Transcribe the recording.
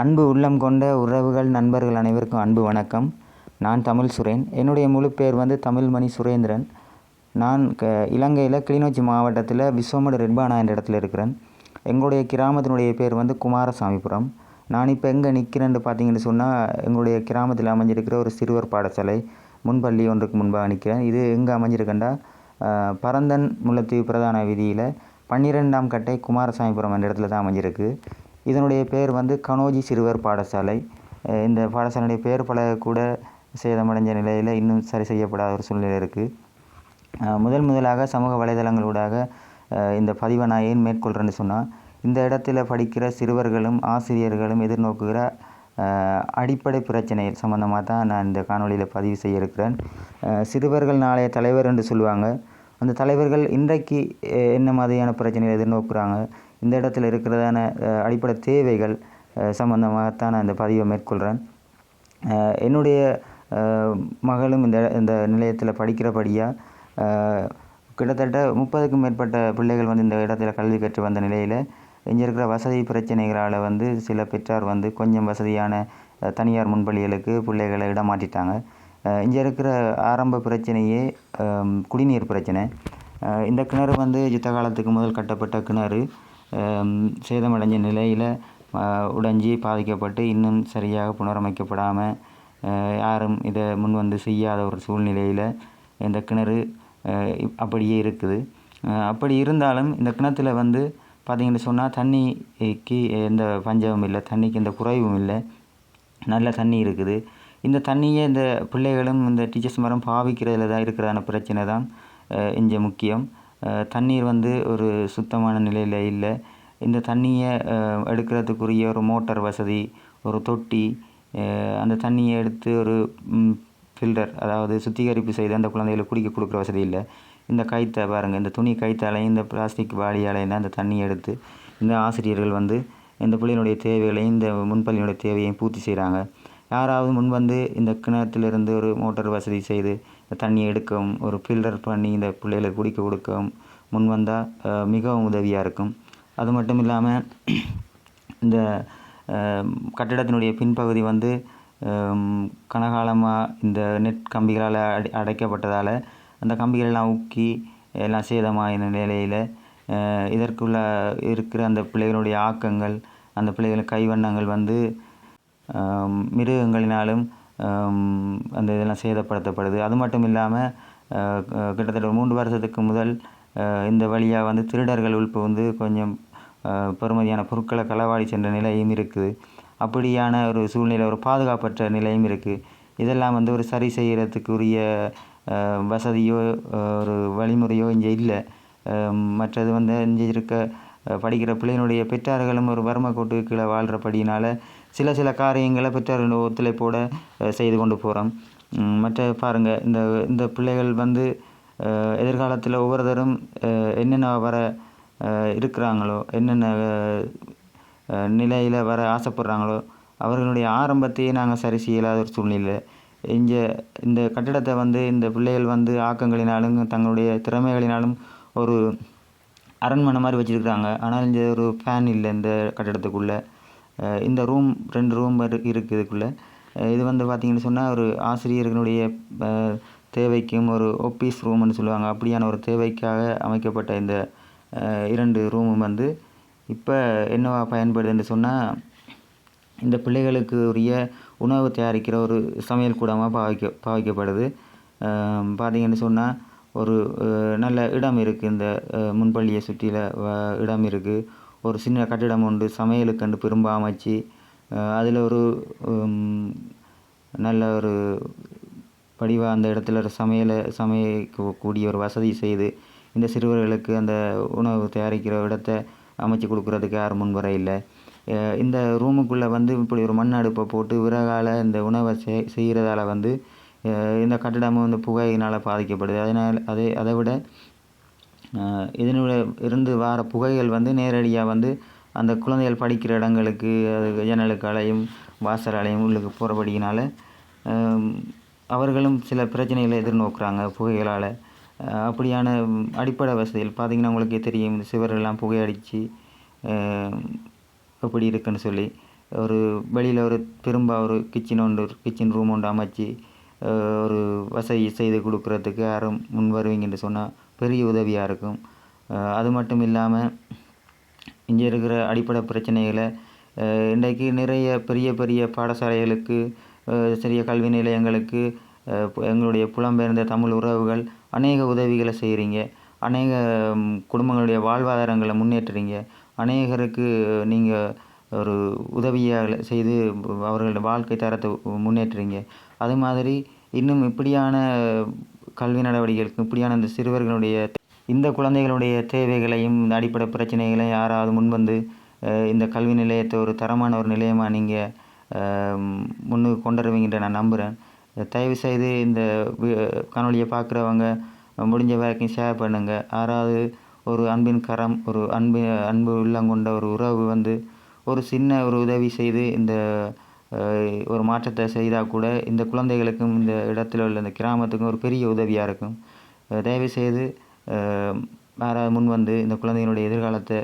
அன்பு உள்ளம் கொண்ட உறவுகள் நண்பர்கள் அனைவருக்கும் அன்பு வணக்கம். நான் தமிழ் சுரேன். என்னுடைய முழு பேர் வந்து தமிழ்மணி சுரேந்திரன். நான் க இலங்கையில் கிளிநொச்சி மாவட்டத்தில் விஸ்வமடு ரெட்பானா என்ற இடத்துல இருக்கிறேன். எங்களுடைய கிராமத்தினுடைய பேர் வந்து குமாரசாமிபுரம். நான் இப்போ எங்கே நிற்கிறேன்னு பார்த்தீங்கன்னு சொன்னால் எங்களுடைய கிராமத்தில் அமைஞ்சிருக்கிற ஒரு சிறுவர் பாடசாலை முன்பள்ளி ஒன்றுக்கு முன்பாக நிற்கிறேன் இது எங்கே அமைஞ்சிருக்கேன்டா பரந்தன் முல்லத்தீவு பிரதான வீதியில் பன்னிரெண்டாம் கட்டை குமாரசாமிபுரம் என்ற இடத்துல தான் அமைஞ்சிருக்கு. இதனுடைய பேர் வந்து கனோஜி சிறுவர் பாடசாலை. இந்த பாடசாலையுடைய பேர் பல கூட சேதமடைஞ்ச நிலையில் இன்னும் சரி செய்யப்படாத ஒரு சூழ்நிலை இருக்குது முதல் முதலாக சமூக வலைதளங்களூடாக இந்த பதிவை நான் ஏன் மேற்கொள்கிறேன்னு சொன்னால் இந்த இடத்துல படிக்கிற சிறுவர்களும் ஆசிரியர்களும் எதிர்நோக்குகிற அடிப்படை பிரச்சனை சம்மந்தமாக தான் நான் இந்த காணொலியில் பதிவு செய்ய இருக்கிறேன் சிறுவர்கள் நாளைய தலைவர் என்று சொல்லுவாங்க. அந்த தலைவர்கள் இன்றைக்கு என்ன மாதிரியான பிரச்சனைகளை எதிர்நோக்குறாங்க? இந்த இடத்துல இருக்கிறதான அடிப்படை தேவைகள் அஹ் சம்மந்தமாகத்தான் இந்த பதிவை மேற்கொள்கிறேன் என்னுடைய மகளும் இந்த இந்த நிலையத்தில் படிக்கிறபடியாக கிட்டத்தட்ட முப்பதுக்கும் மேற்பட்ட பிள்ளைகள் வந்து இந்த இடத்துல கல்வி கற்று வந்த நிலையில் இங்கே இருக்கிற வசதி பிரச்சனைகளால் வந்து சில பெற்றார் வந்து கொஞ்சம் வசதியான தனியார் முன்பள்ளிகளுக்கு பிள்ளைகளை இடமாட்டிட்டாங்க இங்கே இருக்கிற ஆரம்ப பிரச்சனையே குடிநீர் பிரச்சனை. இந்த கிணறு வந்து யுத்த காலத்துக்கு முதல் கட்டப்பட்ட கிணறு. சேதமடைஞ்ச நிலையில் உடைஞ்சி பாதிக்கப்பட்டு இன்னும் சரியாக புனரமைக்கப்படாமல் யாரும் இதை முன் வந்து செய்யாத ஒரு சூழ்நிலையில் இந்த கிணறு அப்படியே இருக்குது. அப்படி இருந்தாலும் இந்த கிணத்துல வந்து பார்த்தீங்கன்னு சொன்னால் தண்ணிக்கு எந்த பஞ்சமும் இல்லை தண்ணிக்கு எந்த குறைவும் இல்லை. நல்ல தண்ணி இருக்குது. இந்த தண்ணியை இந்த பிள்ளைகளும் இந்த டீச்சர்ஸ் மரம் பாவிக்கிறதுல தான் இருக்கிறதான பிரச்சனை தான் இங்கே முக்கியம். தண்ணீர் வந்து ஒரு சுத்தமான நிலையில் இல்லை. இந்த தண்ணியை எடுக்கிறதுக்குரிய ஒரு மோட்டார் வசதி ஒரு தொட்டி அந்த தண்ணியை எடுத்து ஒரு ஃபில்டர் அதாவது சுத்திகரிப்பு செய்து அந்த குழந்தைகளுக்கு குடிக்க கொடுக்குற வசதி இல்லை. இந்த கைத்தை பாருங்கள் இந்த துணி கைத்தாலையும் இந்த பிளாஸ்டிக் வாளியாலையும் அந்த தண்ணியை எடுத்து இந்த ஆசிரியர்கள் வந்து இந்த பிள்ளையினுடைய தேவைகளையும் இந்த முன்பள்ளியினுடைய தேவையையும் பூர்த்தி செய்கிறாங்க யாராவது முன் வந்து இந்த கிணத்துலேருந்து ஒரு மோட்டார் வசதி செய்து தண்ணி தண்ணியை எடுக்கவும் ஒரு ஃபில்டர் பண்ணி இந்த பிள்ளைகளுக்கு குடிக்க கொடுக்கவும் முன் வந்தால் மிகவும் உதவியாக இருக்கும். அது மட்டும் இல்லாமல் இந்த கட்டிடத்தினுடைய பின்பகுதி வந்து கனகாலமாக இந்த நெட் கம்பிகளால் அடை அடைக்கப்பட்டதால் அந்த கம்பிகள் எல்லாம் உக்கி எல்லாம் சேதமாயின நிலையில் இதற்குள்ள இருக்கிற அந்த பிள்ளைகளுடைய ஆக்கங்கள் அந்த பிள்ளைகள் கைவண்ணங்கள் வந்து மிருகங்களினாலும் அந்த இதெல்லாம் சேதப்படுத்தப்படுது. அது மட்டும் இல்லாமல் கிட்டத்தட்ட மூன்று வருஷத்துக்கு முதல் இந்த வழியாக வந்து திருடர்கள் உள்புகுந்து கொஞ்சம் அஹ், பெறுமதியான பொருட்களை களவாடி சென்ற நிலையும் இருக்குது. அப்படியான ஒரு சூழ்நிலை ஒரு பாதுகாப்பற்ற நிலையும் இருக்குது இதெல்லாம் வந்து ஒரு சரி செய்கிறதுக்குரிய வசதியோ ஒரு வழிமுறையோ இங்கே இல்லை. மற்றது வந்து இங்கே இருக்க படிக்கிற பிள்ளையினுடைய பெற்றார்களும் ஒரு வறுமை கோட்டுக்கு கீழே வாழ்கிறபடினால சில சில காரியங்களை பெற்றார்கள் ஒத்துழைப்போட செய்து கொண்டு போகிறோம் மற்ற பாருங்கள் இந்த இந்த பிள்ளைகள் வந்து எதிர்காலத்தில் ஒவ்வொருத்தரும் என்னென்ன வர இருக்கிறாங்களோ என்னென்ன நிலையில் வர ஆசைப்படுறாங்களோ அவர்களுடைய ஆரம்பத்தையே நாங்கள் சரி செய்யலாத ஒரு சூழ்நிலை இங்கே இந்த கட்டிடத்தை வந்து இந்த பிள்ளைகள் வந்து ஆக்கங்களினாலும் தங்களுடைய திறமைகளினாலும் ஒரு அரண்மனை மாதிரி வச்சுருக்குறாங்க. ஆனால் இங்கே ஒரு ஃபேன் இல்லை இந்த கட்டிடத்துக்குள்ளே. இந்த ரூம் ரெண்டு ரூம் இருக்குது இதுக்குள்ளே. இது வந்து பார்த்திங்கன்னு சொன்னால் ஒரு ஆசிரியர்களுடைய தேவைக்கும் ஒரு ஒப்பீஸ் ரூம்னு சொல்லுவாங்க. அப்படியான ஒரு தேவைக்காக அமைக்கப்பட்ட இந்த இரண்டு ரூமும் வந்து இப்போ என்னவா பயன்படுதுன்னு சொன்னால் இந்த பிள்ளைகளுக்கு உரிய உணவு தயாரிக்கிற ஒரு சமையல் கூடமாக பாவிக்க பாவிக்கப்படுது. பார்த்திங்கன்னு சொன்னால் ஒரு நல்ல இடம் இருக்குது இந்த முன்பள்ளியை சுற்றியில் இடம் இருக்குது ஒரு சின்ன கட்டிடம் உண்டு. சமையலுக்கண்டு பெரும்பா அமைச்சு அதில் ஒரு நல்ல ஒரு படிவாக அந்த இடத்துல ஒரு சமையலை சமைக்கக்கூடிய ஒரு வசதி செய்து இந்த சிறுவர்களுக்கு அந்த உணவு தயாரிக்கிற இடத்த அமைச்சு கொடுக்குறதுக்கு யாரும் முன்வர இல்லை இந்த ரூமுக்குள்ளே வந்து இப்படி ஒரு மண் அடுப்பை போட்டு விறகால இந்த உணவை செய் செய்கிறதால வந்து இந்த கட்டிடமும் வந்து புகையினால் பாதிக்கப்படுது. அதனால் அதை அதை விட இதனுடைய இருந்து வார புகைகள் வந்து நேரடியாக வந்து அந்த குழந்தைகள் படிக்கிற இடங்களுக்கு அது ஜன்னலுக்காலையும் வாசலாலையும் உள்ளுக்கு போகிறபடியினால அவர்களும் சில பிரச்சனைகளை எதிர்நோக்குறாங்க புகைகளால். அப்படியான அடிப்படை வசதிகள் பார்த்திங்கன்னா உங்களுக்கே தெரியும் இந்த சுவரெல்லாம் புகையடித்து எப்படி இருக்குன்னு சொல்லி ஒரு வெளியில் ஒரு திரும்ப ஒரு கிச்சன் ஒன்று கிச்சன் ரூம் ஒன்று அமைச்சு ஒரு வசதி செய்து கொடுக்குறதுக்கு யாரும் முன் வருவீங்கன்னு சொன்னால் பெரிய உதவியாக இருக்கும். அது மட்டும் இல்லாமல் இங்கே இருக்கிற அடிப்படை பிரச்சனைகளை இன்றைக்கு நிறைய பெரிய பெரிய பாடசாலைகளுக்கு சிறிய கல்வி நிலையங்களுக்கு எங்களுடைய புலம்பெயர்ந்த தமிழ் உறவுகள் அநேக உதவிகளை செய்கிறீங்க அநேக குடும்பங்களுடைய வாழ்வாதாரங்களை முன்னேற்றுறீங்க. அநேகருக்கு நீங்கள் ஒரு உதவியாக செய்து அவர்களோட வாழ்க்கை தரத்தை முன்னேற்றுறீங்க. அது மாதிரி இன்னும் இப்படியான கல்வி நடவடிக்கைகளுக்கு இப்படியான இந்த சிறுவர்களுடைய இந்த குழந்தைகளுடைய தேவைகளையும் இந்த அடிப்படை பிரச்சனைகளையும் யாராவது முன்வந்து இந்த கல்வி நிலையத்தை ஒரு தரமான ஒரு நிலையமாக நீங்கள் முன்னுக்கு கொண்டு வருவீங்கன்ற நான் நம்புகிறேன் தயவு செய்து இந்த காணொலியை பார்க்குறவங்க முடிஞ்ச வரைக்கும் ஷேர் பண்ணுங்கள் யாராவது ஒரு அன்பின் கரம் ஒரு அன்பு அன்பு உள்ளங்கொண்ட ஒரு உறவு வந்து ஒரு சின்ன ஒரு உதவி செய்து இந்த ஒரு மாற்றத்தை செய்தால் கூட இந்த குழந்தைகளுக்கும் இந்த இடத்துல உள்ள இந்த கிராமத்துக்கும் ஒரு பெரிய உதவியாக இருக்கும். தயவுசெய்து தயவு செய்து யாராவது முன் வந்து இந்த குழந்தைகளுடைய எதிர்காலத்தை